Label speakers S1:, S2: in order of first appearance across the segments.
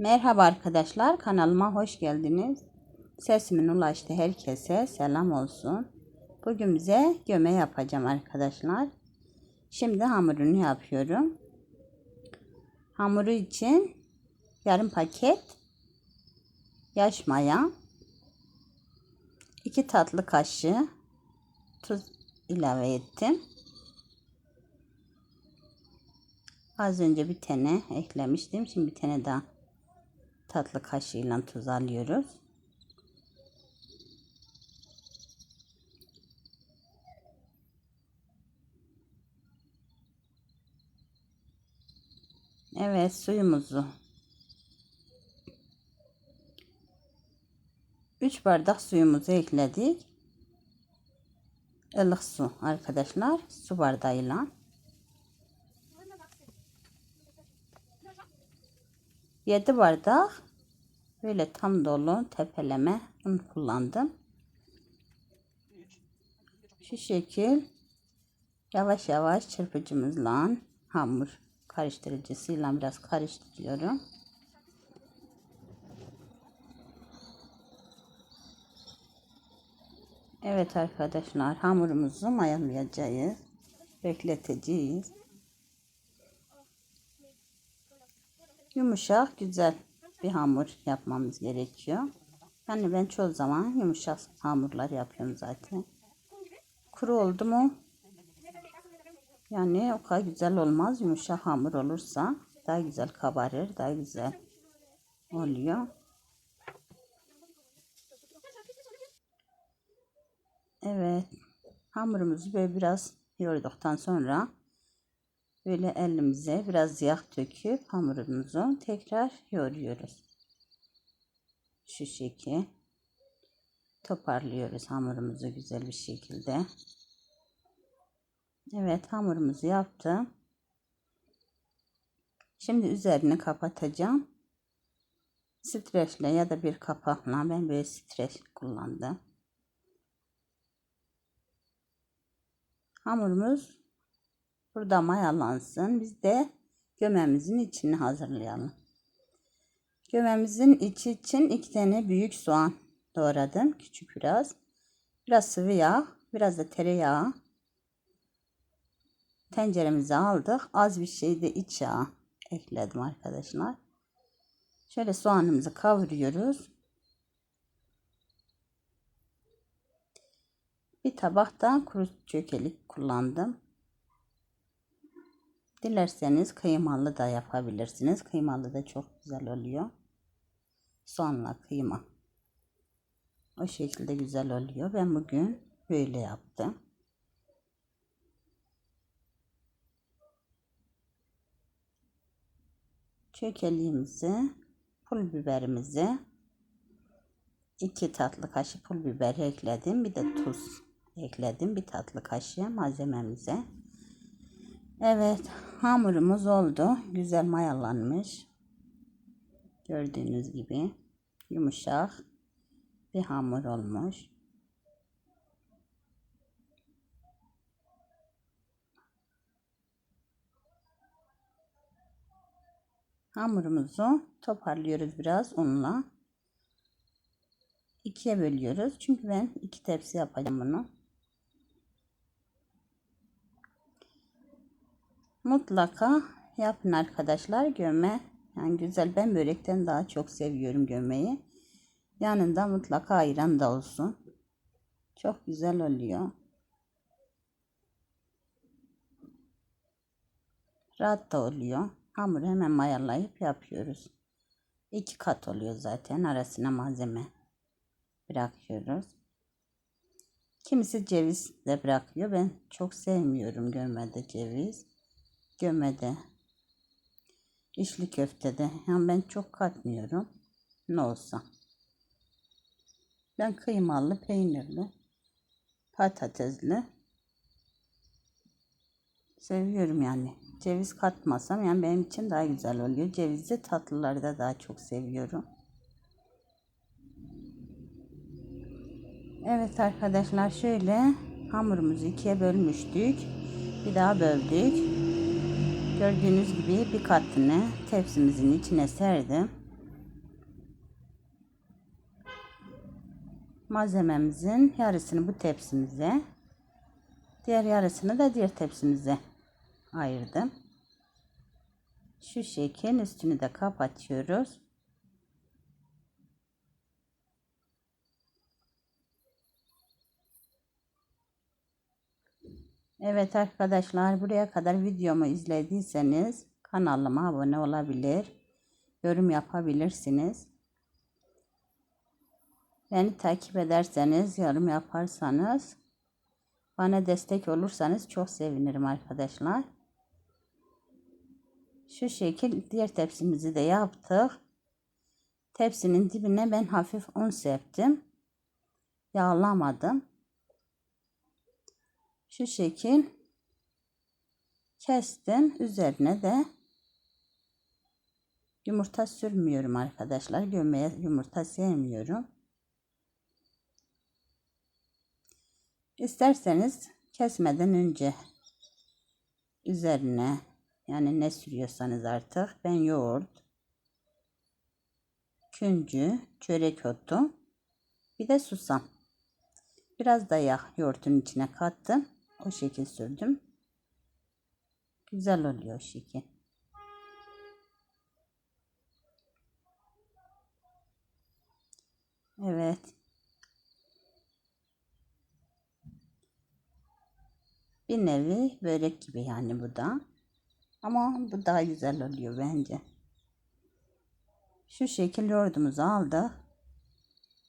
S1: Merhaba arkadaşlar kanalıma hoş geldiniz. Sesimin ulaştı herkese selam olsun. Bugün bize göme yapacağım arkadaşlar. Şimdi hamurunu yapıyorum. Hamuru için yarım paket yaş maya, 2 tatlı kaşığı tuz ilave ettim. Az önce bir tane eklemiştim. Şimdi bir tane daha tatlı kaşığıyla tuz alıyoruz. Evet suyumuzu 3 bardak suyumuzu ekledik. Ilık su arkadaşlar su bardağıyla. Yedi bardak böyle tam dolu tepeleme un kullandım. Şu şekil yavaş yavaş çırpıcımızla hamur karıştırıcısıyla biraz karıştırıyorum. Evet arkadaşlar hamurumuzu mayalayacağız. Bekleteceğiz. Yumuşak güzel bir hamur yapmamız gerekiyor. Yani ben çoğu zaman yumuşak hamurlar yapıyorum zaten. Kuru oldu mu yani o kadar güzel olmaz. Yumuşak hamur olursa daha güzel kabarır, daha güzel oluyor. Evet. Hamurumuzu böyle biraz yoğurduktan sonra böyle elimize biraz yağ döküp hamurumuzu tekrar yoğuruyoruz. Şu şekil toparlıyoruz hamurumuzu güzel bir şekilde. Evet hamurumuzu yaptım. Şimdi üzerini kapatacağım. Streçle ya da bir kapakla ben böyle streç kullandım. Hamurumuz burada mayalansın. Biz de gömemizin içini hazırlayalım. Gömemizin içi için iki tane büyük soğan doğradım. Küçük biraz. Biraz sıvı yağ. Biraz da tereyağı. Tenceremize aldık. Az bir şey de iç yağ ekledim arkadaşlar. Şöyle soğanımızı kavuruyoruz. Bir tabakta kuru çökelik kullandım. Dilerseniz kıymalı da yapabilirsiniz. Kıymalı da çok güzel oluyor. Soğanla kıyma. O şekilde güzel oluyor. Ben bugün böyle yaptım. Çökeliğimizi, pul biberimizi, iki tatlı kaşık pul biber ekledim. Bir de tuz ekledim. Bir tatlı kaşığı malzememize. Evet hamurumuz oldu. Güzel mayalanmış. Gördüğünüz gibi yumuşak bir hamur olmuş. Hamurumuzu toparlıyoruz biraz unla. İkiye bölüyoruz. Çünkü ben iki tepsi yapacağım bunu. Mutlaka yapın arkadaşlar gömme. Yani güzel ben börekten daha çok seviyorum gömeyi. Yanında mutlaka ayran da olsun. Çok güzel oluyor. Rahat da oluyor. Hamuru hemen mayalayıp yapıyoruz. İki kat oluyor zaten. Arasına malzeme bırakıyoruz. Kimisi ceviz de bırakıyor. Ben çok sevmiyorum gömmede ceviz. Gömede, içli köftede. Yani ben çok katmıyorum. Ne olsa. Ben kıymalı, peynirli, patatesli seviyorum yani. Ceviz katmasam yani benim için daha güzel oluyor. Cevizli tatlıları da daha çok seviyorum. Evet arkadaşlar şöyle hamurumuzu ikiye bölmüştük. Bir daha böldük. Gördüğünüz gibi bir katını tepsimizin içine serdim. Malzememizin yarısını bu tepsimize, diğer yarısını da diğer tepsimize ayırdım. Şu şekil üstünü de kapatıyoruz. Evet arkadaşlar buraya kadar videomu izlediyseniz kanalıma abone olabilir, yorum yapabilirsiniz. Beni takip ederseniz, yorum yaparsanız, bana destek olursanız çok sevinirim arkadaşlar. Şu şekil diğer tepsimizi de yaptık. Tepsinin dibine ben hafif un septim. Yağlamadım. Şu şekil kestim. Üzerine de yumurta sürmüyorum arkadaşlar. Gömeye yumurta sevmiyorum. İsterseniz kesmeden önce üzerine yani ne sürüyorsanız artık ben yoğurt, küncü, çörek otu, bir de susam. Biraz da yağ yoğurtun içine kattım. O şekil sürdüm. Güzel oluyor o şekil. Evet. Bir nevi börek gibi yani bu da. Ama bu daha güzel oluyor bence. Şu şekil yoğurdumuzu aldık.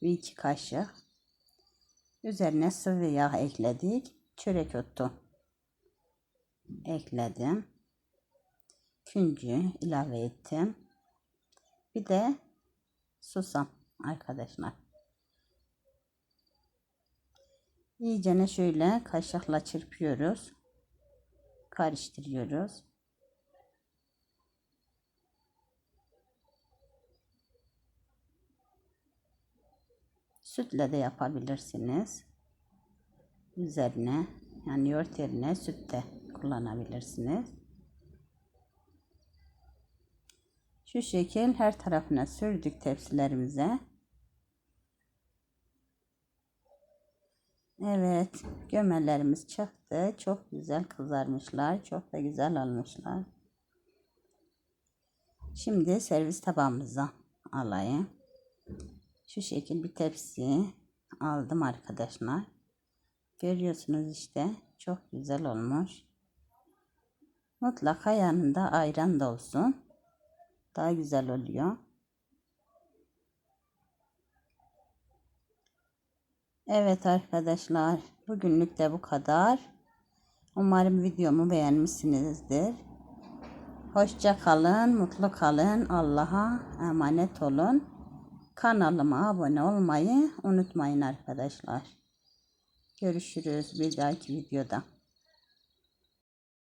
S1: Bir iki kaşık. Üzerine sıvı yağ ekledik. Çörek otu ekledim. Küncü ilave ettim. Bir de susam arkadaşlar. İyicene şöyle kaşıkla çırpıyoruz. Karıştırıyoruz. Sütle de yapabilirsiniz. Üzerine yani yoğurt yerine süt kullanabilirsiniz. Şu şekil her tarafına sürdük tepsilerimize. Evet, gömelerimiz çıktı. Çok güzel kızarmışlar. Çok da güzel olmuşlar. Şimdi servis tabağımıza alayım. Şu şekil bir tepsi aldım arkadaşlar. Görüyorsunuz işte çok güzel olmuş. Mutlaka yanında ayran da olsun. Daha güzel oluyor. Evet arkadaşlar bugünlük de bu kadar. Umarım videomu beğenmişsinizdir. Hoşça kalın, mutlu kalın. Allah'a emanet olun. Kanalıma abone olmayı unutmayın arkadaşlar. Görüşürüz bir dahaki videoda.